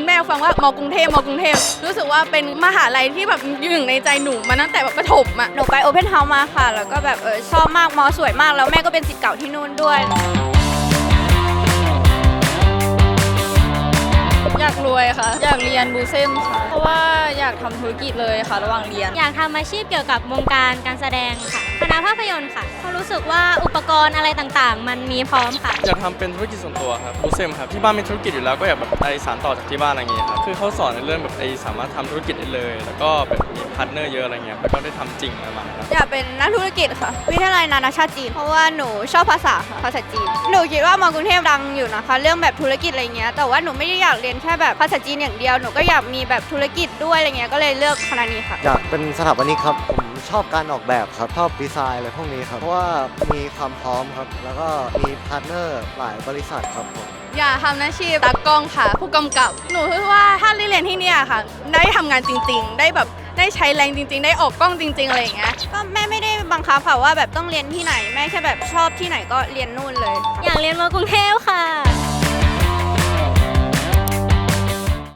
คุณแม่ฟังว่ามอกรุงเทพมอกรุงเทพรู้สึกว่าเป็นมหาลัยที่แบบอยู่หนึ่งในใจหนูมาตั้งแต่แบบประถมอะหนูไปโอเพนเฮาส์มาค่ะ แล้วก็แบบเออชอบมากมอสวยมาก แล้วแม่ก็เป็นสิทธิ์เก่าที่นู่นด้วย อยากรวยค่ะ อยากเรียนบูเซนค่ะ เพราะว่าอยากทำธุรกิจเลยค่ะ ระหว่างเรียน อยากทำอาชีพเกี่ยวกับวงการการแสดงค่ะ คณะภาพยนตร์ค่ะเพราะรู้สึกว่าอุป กรณ์อะไรต่างๆ มันมีพร้อมค่ะ อยากทำเป็นธุรกิจส่วนตัวครับบูเซมครับที่บ้านมีธุรกิจอยู่แล้วก็อยากแบบไอสานต่อจากที่บ้านอะไรเงี้ยครับคือเขาสอนในเรื่องแบบไอสามารถทำธุรกิจได้เลย แล้วก็แบบมีพาร์ทเนอร์เยอะอะไรเงี้ยแล้วก็ได้ทำจริงประมาณนั้นครับอยากเป็นนักธุรกิจค่ะ วิทยาลัยนานาชาติจีน เพราะว่าหนูชอบภาษาค่ะภาษาจีน หนูคิดว่ามอกรุงเทพดังอยู่นะคะ เรื่องแบบธุรกิจอะไรเงี้ย แต่ว่าหนูไม่ได้อยากเรียนแค่แบบภาษาจีนอย่างเดียว หนูก็อยากมีแบบธุรกิจด้วยอะไรเงี้ย ก็เลยเลือกคณะนี้ค่ะ อยากเป็นสถาปนิกครับผม ชอบการออกแบบครับ ชอบดีไซน์อะไรพวกนี้ครับ เพราะว่ามีความพร้อมครับ แล้วก็มีพาร์ทเนอร์หลายบริษัทครับผมอยากทำอาชีพตากล้องค่ะ ผู้กำกับ หนูคิดว่าถ้าได้เรียนที่เนี่ยค่ะ ได้ทำงานจริง ๆ ได้แบบได้ใช้แรงจริง ๆ ได้ออกกล้องจริง ๆ อะไรอย่างเงี้ย ก็แม่ไม่ได้บังคับค่ะว่าแบบต้องเรียนที่ไหน แม่แค่แบบชอบที่ไหนก็เรียนนู่นเลย อยากเรียนมากรุงเทพ